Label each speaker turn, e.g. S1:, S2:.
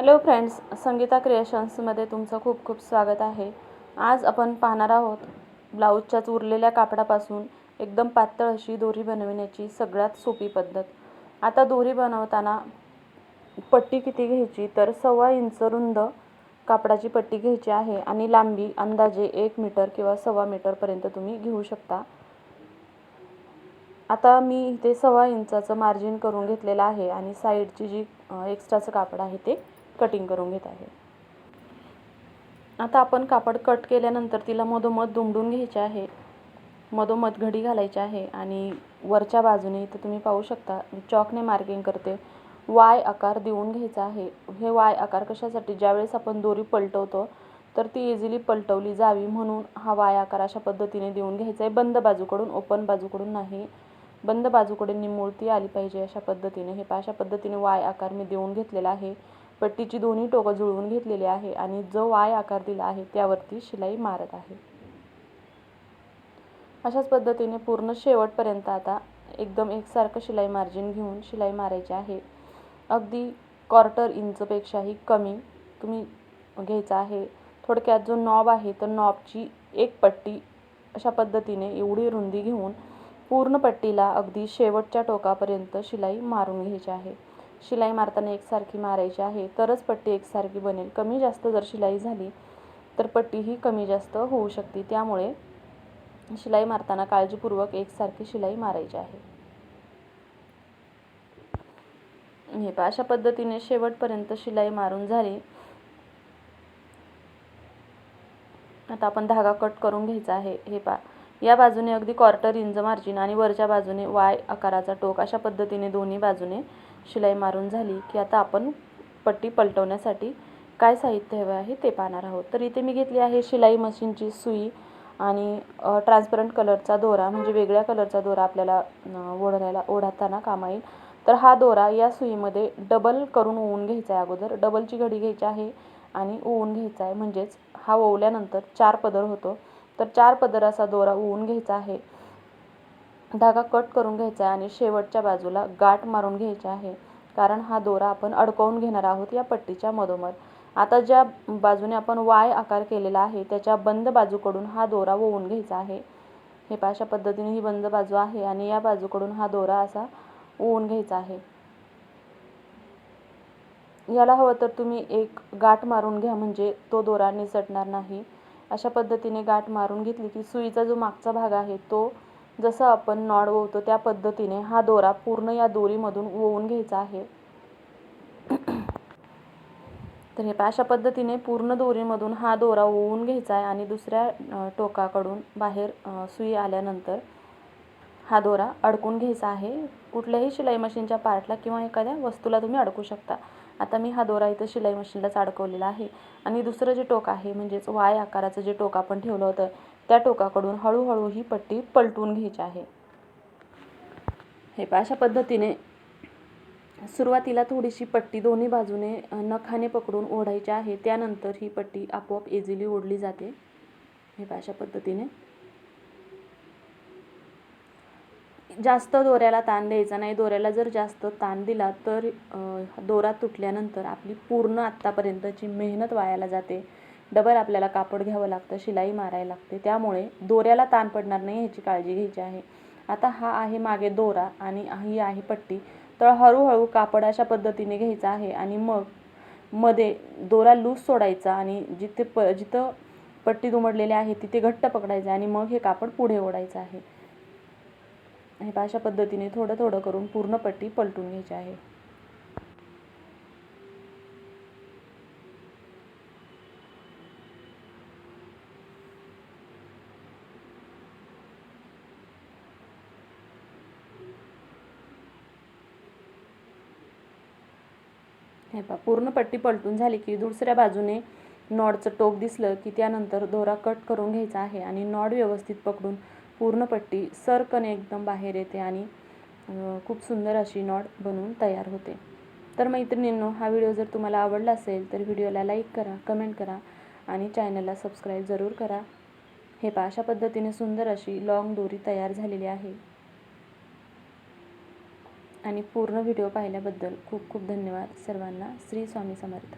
S1: Hello friends Sangeeta क्रिएशन्समध्ये तुमचं खूप खूप स्वागत आहे. आज आपण पाहणार आहोत ब्लाऊजच्याच उरलेल्या कापडापासून एकदम पातळ अशी दोरी बनविण्याची सगळ्यात सोपी पद्धत. आता दोरी बनवताना पट्टी किती घ्यायची? तर सव्वा इंच रुंद कापडाची पट्टी घ्यायची आहे आणि लांबी अंदाजे एक मीटर किंवा सव्वा मीटरपर्यंत तुम्ही घेऊ शकता. आता मी इथे सव्वा इंचाचं मार्जिन करून घेतलेलं आहे आणि साईडची जी एक्स्ट्राचं कापड आहे ते कटिंग करून घेत आहे. आता आपण कापड कट केल्यानंतर तिला मधोमध दुमडून घ्यायचे आहे. मधोमध घडी घालायची आहे आणि वरच्या बाजूने इथं तुम्ही पाहू शकता चॉकने मार्किंग करते. वाय आकार देऊन घ्यायचा आहे. हे वाय आकार कशासाठी? ज्यावेळेस आपण दोरी पलटवतो तर ती इझिली पलटवली जावी म्हणून हा वाय आकार अशा पद्धतीने देऊन घ्यायचा आहे. बंद बाजूकडून ओपन बाजूकडून नाही. बंद बाजूकडे निमुळती आली पाहिजे अशा पद्धतीने. हे पहा अशा पद्धतीने वाय आकार मी देऊन घेतलेला आहे. पट्टीची दोन्ही टोकं जुळवून घेतलेली आहे आणि जो वाय आकार दिला आहे त्यावरती शिलाई मारत आहे. अशाच पद्धतीने पूर्ण शेवटपर्यंत आता एकदम एकसारखं शिलाई मार्जिन घेऊन शिलाई मारायची आहे. अगदी क्वार्टर इंचपेक्षाही कमी तुम्ही घ्यायचा आहे. थोडक्यात जो नॉब आहे तर नॉबची एक पट्टी अशा पद्धतीने एवढी रुंदी घेऊन पूर्ण पट्टीला अगदी शेवटच्या टोकापर्यंत शिलाई मारून घ्यायची आहे. शिलाई मारताना एकसारखी मारायची आहे तरच पट्टी एकसारखी बनेल. कमी जास्त जर शिलाई झाली तर पट्टी ही कमी जास्त होऊ शकते. त्यामुळे शिलाई मारताना काळजीपूर्वक एकसारखी शिलाई मारायची आहे. हे पहा अशा पद्धतीने शेवटपर्यंत शिलाई मारून झाली. आता आपण धागा कट करून घ्यायचा आहे. हे पहा या बाजूने अगदी क्वार्टर इंच मार्जिन आणि वरच्या बाजूने वाय आकाराचा टोक अशा पद्धतीने दोन्ही बाजूने शिलाई मारून झाली की आता आपण पट्टी पलटवण्यासाठी काय साहित्य हवं आहे ते पाहणार आहोत. तर इथे मी घेतली आहे शिलाई मशीनची सुई आणि ट्रान्सपरंट कलरचा दोरा म्हणजे वेगळ्या कलरचा दोरा आपल्याला ओढायला ओढताना कामा येईल. तर हा दोरा या सुईमध्ये डबल करून ओवून घ्यायचा आहे अगोदर. डबलची घडी घ्यायची आहे आणि ओवून घ्यायचा आहे. म्हणजेच हा ओवल्यानंतर चार पदर होतो. तर चार पदर असा दोरा ओवून घ्यायचा आहे. धागा कट करून घ्यायचा आहे आणि शेवटच्या बाजूला गाठ मारून घ्यायची आहे. कारण हा दोरा आपण अडकवून घेणार आहोत या पट्टीच्या मधोमध. आता ज्या बाजूने आपण वाय आकार केलेला आहे त्याच्या बंद बाजूकडून हा दोरा ओवून घ्यायचा आहे. हे पाशा अशा पद्धतीने ही बंद बाजू आहे आणि या बाजूकडून हा दोरा असा ओवून घ्यायचा आहे. याला हवं तर तुम्ही एक गाठ मारून घ्या म्हणजे तो दोरा निसटणार नाही. अशा पद्धतीने गाठ मारून घेतली की सुईचा जो मागचा भाग आहे तो जसं आपण नॉड ओवतो त्या पद्धतीने हा दोरा पूर्ण या दोरीमधून ओवून घ्यायचा आहे. तर हे अशा पद्धतीने पूर्ण दोरीमधून हा दोरा ओवून घ्यायचा आहे आणि दुसऱ्या टोकाकडून बाहेर सुई आल्यानंतर हा दोरा अडकून घ्यायचा आहे. कुठल्याही शिलाई मशीनच्या पार्टला किंवा एखाद्या वस्तूला तुम्ही अडकू शकता. आता मी हा दोरा इथं शिलाई मशीनलाच अडकवलेला आहे. आणि दुसरं जे टोक आहे म्हणजेच वाय आकाराचं जे टोक आपण ठेवलं होतं त्या टोकाकडून हळूहळू ही पट्टी पलटून घ्यायची आहे. हे पहा अशा पद्धतीने सुरुवातीला थोडीशी पट्टी दोन्ही बाजूने नखाने पकडून ओढायची आहे. त्यानंतर ही पट्टी आपोआप इझिली ओढली जाते. हे अशा पद्धतीने. जास्त दोऱ्याला ताण द्यायचा नाही. दोऱ्याला जर जास्त ताण दिला तर दोरा तुटल्यानंतर आपली पूर्ण आत्तापर्यंतची मेहनत वायाला जाते. डबल आपल्याला कापड घ्यावं लागतं शिलाई मारायला लागते. त्यामुळे दोऱ्याला ताण पडणार नाही ह्याची काळजी घ्यायची आहे. आता हा आहे मागे दोरा आणि ही आहे पट्टी. तर हळूहळू कापड अशा पद्धतीने घ्यायचा आहे आणि मग मध्ये दोरा लूज सोडायचा आणि जिथे प जिथं पट्टी दुमडलेली आहे तिथे घट्ट पकडायचं आणि मग हे कापड पुढे ओढायचं आहे. हे अशा पद्धतीने थोडं थोडं करून पूर्ण पट्टी पलटून घ्यायची आहे. हे पा पूर्ण पट्टी पलटून झाली की दुसऱ्या बाजूने नॉडचं टोक दिसलं की त्यानंतर दोरा कट करून घ्यायचा आहे आणि नॉड व्यवस्थित पकडून पूर्ण पट्टी सरकने एकदम बाहेर येते आणि खूप सुंदर अशी नॉड बनवून तयार होते. तर मैत्रिणींनो हा व्हिडिओ जर तुम्हाला आवडला असेल तर व्हिडिओला लाईक करा कमेंट करा आणि चॅनलला सबस्क्राईब जरूर करा. हे पहा अशा पद्धतीने सुंदर अशी लॉंग दोरी तयार झालेली आहे. आणि पूर्ण व्हिडिओ पाहिल्याबद्दल खूप खूप धन्यवाद. सर्वांना श्री स्वामी समर्थ.